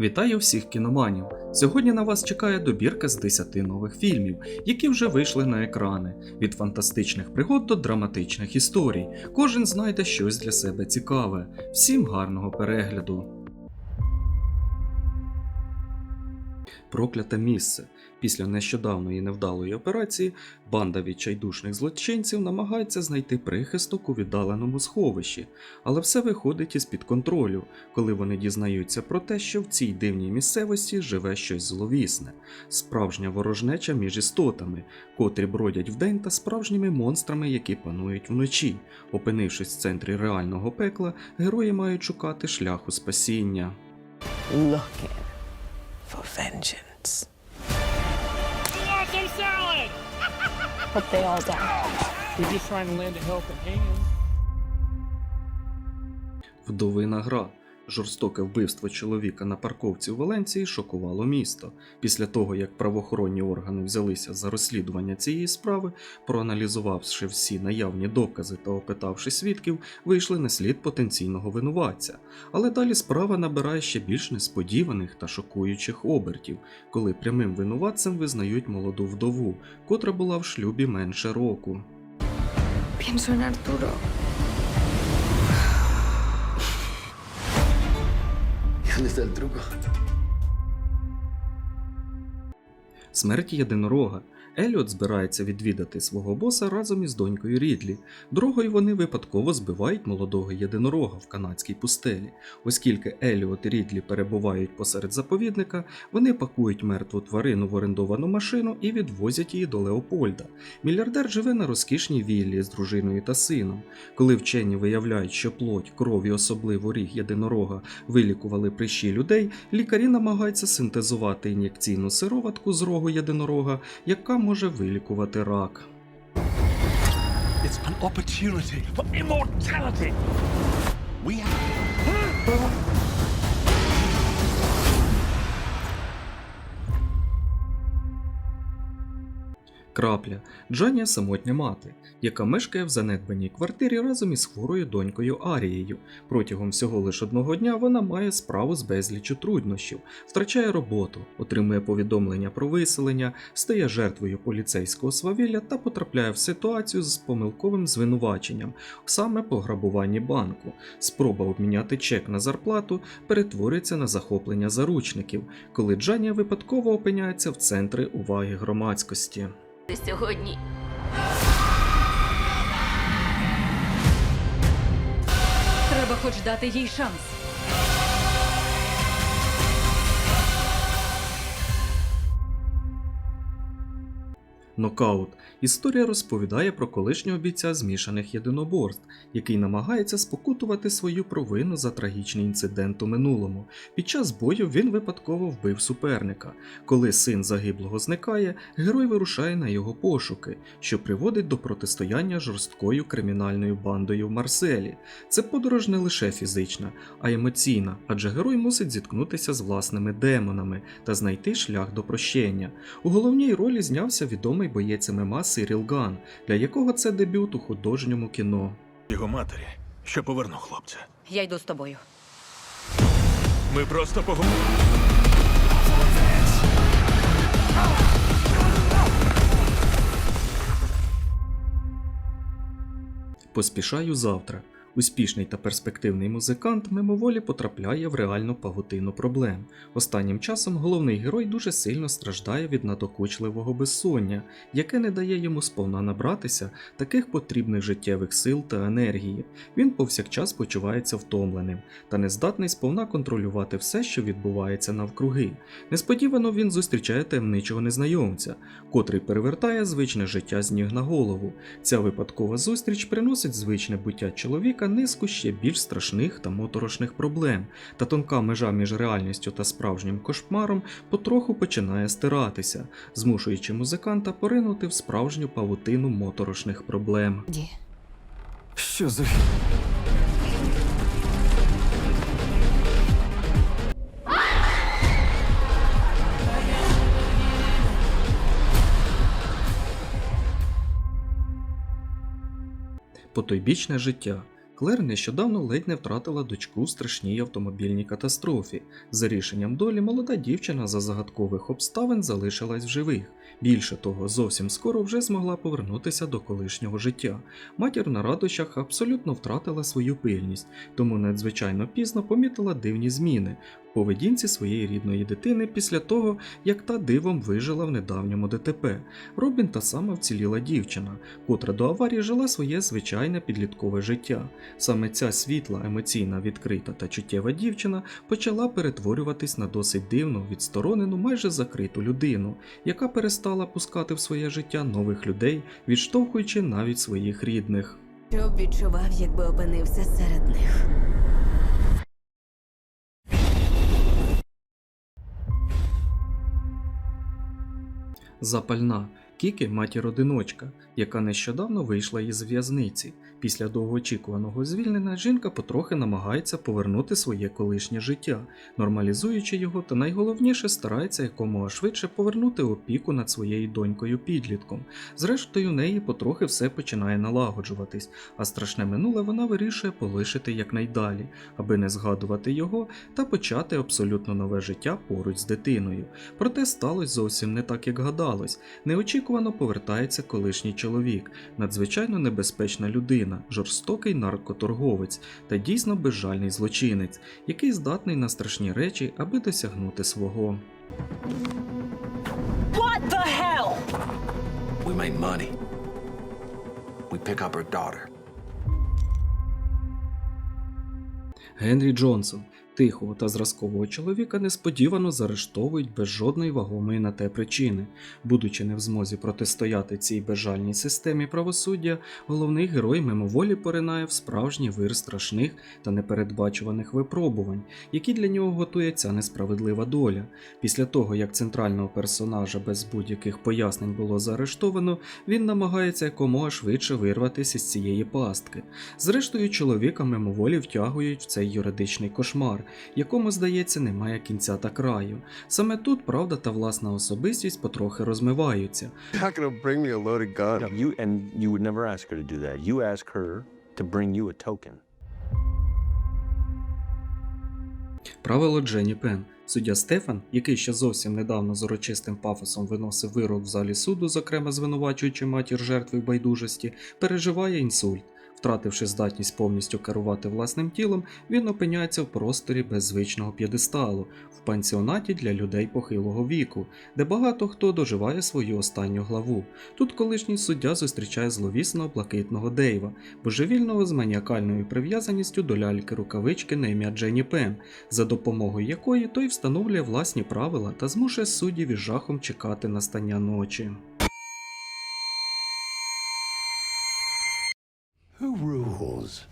Вітаю всіх кіноманів! Сьогодні на вас чекає добірка з 10 нових фільмів, які вже вийшли на екрани. Від фантастичних пригод до драматичних історій. Кожен знайде щось для себе цікаве. Всім гарного перегляду! Прокляте місце. Після нещодавної невдалої операції банда відчайдушних злочинців намагається знайти прихисток у віддаленому сховищі, але все виходить із-під контролю, коли вони дізнаються про те, що в цій дивній місцевості живе щось зловісне, справжня ворожнеча між істотами, котрі бродять вдень та справжніми монстрами, які панують вночі. Опинившись в центрі реального пекла, герої мають шукати шляху спасіння. looking for vengeance. Want? But they all die. We're just trying to lend a helping hand. Вдовина гра. Жорстоке вбивство чоловіка на парковці у Валенції шокувало місто. Після того, як правоохоронні органи взялися за розслідування цієї справи, проаналізувавши всі наявні докази та опитавши свідків, вийшли на слід потенційного винуватця. Але далі справа набирає ще більш несподіваних та шокуючих обертів, коли прямим винуватцем визнають молоду вдову, котра була в шлюбі менше року. Pienso ¿Dónde está el truco? Смерть єдинорога. Еліот збирається відвідати свого боса разом із донькою Рідлі. Другою вони випадково збивають молодого єдинорога в канадській пустелі. Оскільки Еліот і Рідлі перебувають посеред заповідника, вони пакують мертву тварину в орендовану машину і відвозять її до Леопольда. Мільярдер живе на розкішній віллі з дружиною та сином. Коли вчені виявляють, що плоть, кров і особливо ріг єдинорога вилікували прищі людей, лікарі намагаються синтезувати ін'єкційну сироватку з рогу єдинорога, яка може вилікувати рак. It's an opportunity for immortality. We have. Крапля Джанія самотня мати, яка мешкає в занедбаній квартирі разом із хворою донькою Арією. Протягом всього лиш одного дня вона має справу з безліччю труднощів, втрачає роботу, отримує повідомлення про виселення, стає жертвою поліцейського свавілля та потрапляє в ситуацію з помилковим звинуваченням, саме по грабуванні банку. Спроба обміняти чек на зарплату перетворюється на захоплення заручників, коли Джанія випадково опиняється в центрі уваги громадськості. Сьогодні. Треба хоч дати їй шанс. Нокаут. Історія розповідає про колишнього бійця змішаних єдиноборств, який намагається спокутувати свою провину за трагічний інцидент у минулому. Під час бою він випадково вбив суперника. Коли син загиблого зникає, герой вирушає на його пошуки, що приводить до протистояння жорсткою кримінальною бандою в Марселі. Це подорож не лише фізична, а й емоційна, адже герой мусить зіткнутися з власними демонами та знайти шлях до прощення. У головній ролі знявся відомий боєць ММА Сиріл Ган, для якого це дебют у художньому кіно. Його матері, що повернув хлопця. Я йду з тобою. Ми просто поговоримо. Поспішаю завтра. Успішний та перспективний музикант мимоволі потрапляє в реальну павутину проблем. Останнім часом головний герой дуже сильно страждає від надокучливого безсоння, яке не дає йому сповна набратися таких потрібних життєвих сил та енергії. Він повсякчас почувається втомленим та не здатний сповна контролювати все, що відбувається навкруги. Несподівано він зустрічає таємничого незнайомця, котрий перевертає звичне життя з ніг на голову. Ця випадкова зустріч приносить звичне буття чоловіка низку ще більш страшних та моторошних проблем, та тонка межа між реальністю та справжнім кошмаром потроху починає стиратися, змушуючи музиканта поринути в справжню павутину моторошних проблем. Ді. Що за... Потойбічне життя. Клер нещодавно ледь не втратила дочку в страшній автомобільній катастрофі. За рішенням долі молода дівчина за загадкових обставин залишилась в живих. Більше того, зовсім скоро вже змогла повернутися до колишнього життя. Матір на радощах абсолютно втратила свою пильність, тому надзвичайно пізно помітила дивні зміни в поведінці своєї рідної дитини після того, як та дивом вижила в недавньому ДТП. Робін та сама вціліла дівчина, котра до аварії жила своє звичайне підліткове життя. Саме ця світла, емоційна, відкрита та чуттєва дівчина почала перетворюватись на досить дивну, відсторонену, майже закриту людину, яка перестала пускати в своє життя нових людей, відштовхуючи навіть своїх рідних. Що б відчував, якби опинився серед них. Запальна Кікі матір-одиночка, яка нещодавно вийшла із в'язниці. Після довгоочікуваного звільнення жінка потрохи намагається повернути своє колишнє життя, нормалізуючи його та найголовніше старається якомога швидше повернути опіку над своєю донькою підлітком. Зрештою, неї потрохи все починає налагоджуватись, а страшне минуле вона вирішує полишити якнайдалі, аби не згадувати його та почати абсолютно нове життя поруч з дитиною. Проте сталося зовсім не так, як гадалось. Неочікувано повертається колишній чоловік, надзвичайно небезпечна людина, жорстокий наркоторговець та дійсно безжальний злочинець, який здатний на страшні речі, аби досягнути свого. We made money. We pick up her daughter. Генрі Джонсон, тихого та зразкового чоловіка, несподівано заарештовують без жодної вагомої на те причини. Будучи не в змозі протистояти цій безжальній системі правосуддя, головний герой мимоволі поринає в справжній вир страшних та непередбачуваних випробувань, які для нього готує ця несправедлива доля. Після того, як центрального персонажа без будь-яких пояснень було заарештовано, він намагається якомога швидше вирватися з цієї пастки. Зрештою, чоловіка мимоволі втягують в цей юридичний кошмар, якому, здається, немає кінця та краю. Саме тут правда та власна особистість потрохи розмиваються. not gonna bring me a loaded gun. No, you and you would never ask her to do that. You ask her to bring you a token. Правило Дженні Пен. Суддя Стефан, який ще зовсім недавно з урочистим пафосом виносив вирок в залі суду, зокрема звинувачуючи матір жертви в байдужості, переживає інсульт. Втративши здатність повністю керувати власним тілом, він опиняється в просторі без звичного п'єдесталу, в пансіонаті для людей похилого віку, де багато хто доживає свою останню главу. Тут колишній суддя зустрічає зловісного блакитного Дейва, божевільного з маніакальною прив'язаністю до ляльки рукавички на ім'я Дженні Пен, за допомогою якої той встановлює власні правила та змушує суддів із жахом чекати настання ночі. Who rules?